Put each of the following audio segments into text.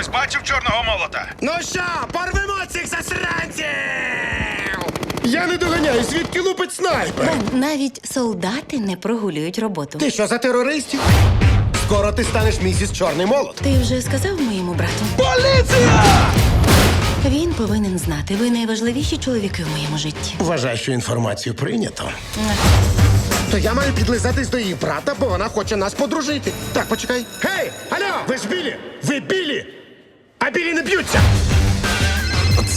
Хтось бачив чорного молота? Ну що, порвемо цих засранців! Я не доганяю, звідки лупить снайпер? Навіть солдати не прогулюють роботу. Ти що за терористів? Скоро ти станеш місіс Чорний молот. Ти вже сказав моєму брату? Поліція! Він повинен знати. Ви найважливіші чоловіки в моєму житті. Вважаю, що інформацію прийнято. То я маю підлизатись до її брата, бо вона хоче нас подружити. Так, почекай. Гей! Алло! Ви ж білі! Ви білі!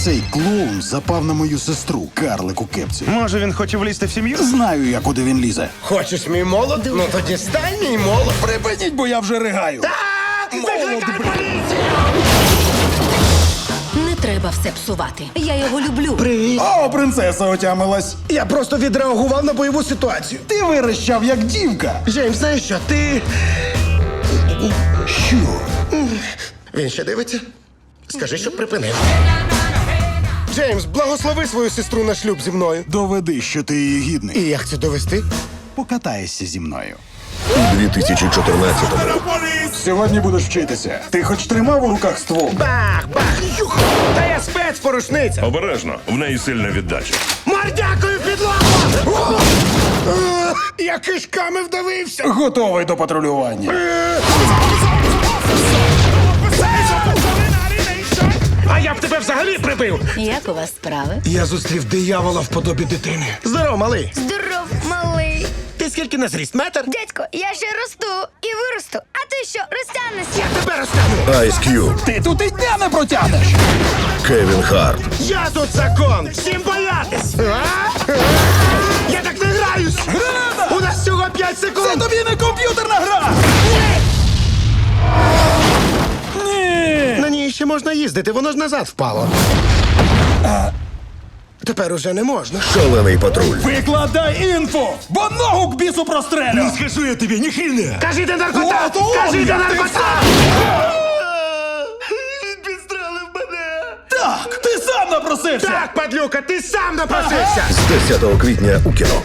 Цей клоун запав на мою сестру, карлик у кепці. Може, він хоче влізти в сім'ю? Знаю я, куди він лізе. Хочеш мій молот? Ну тоді стань мій молот. Припиніть, бо я вже ригаю. А, Викликай! Не треба все псувати. Я його люблю. Привіт. О, принцеса отямилась. Я просто відреагував на бойову ситуацію. Ти вирощав, як дівка. Джеймс, знаєш що, ти. Що? Він ще дивиться? Скажи, щоб припинив. Джеймс, благослови свою сестру на шлюб зі мною. Доведи, що ти її гідний. І як це довести? Покатаєшся зі мною. У 2014-му Сьогодні будеш вчитися. Ти хоч тримав у руках ствол? Бах, бах, юх! Та я спецпорушниця! Обережно, в неї сильна віддача. Мордякою підлогу! Е, Я кишками вдавився! Готовий до патрулювання. Взагалі! Як у вас справи? Я зустрів диявола в подобі дитини. Здоров, малий! Здоров, малий. Ти скільки на зріст? Метр? Дядько, я ще росту і виросту. А ти що, розтягнешся? Тебе розтягну! Ice Cube, Ти тут і дня не протягнеш. Кевін Харт, Я тут закон! Всім боятись! Я так не граюсь! У нас всього 5 Це секунд! тобі не комп'ютерна гра! Ні! На ній ще можна їздити, воно ж назад впало. Тепер уже не можна. шалений патруль, Викладай інфу, бо ногу к бісу прострелю! Скажу я тобі, ніхильне! Кажи, де наркота! От он Кажіть як ти наркота! Він підстрелив мене! Так, ти сам напросився! Так, падлюка, ти сам напросився! з 10 квітня у кіно.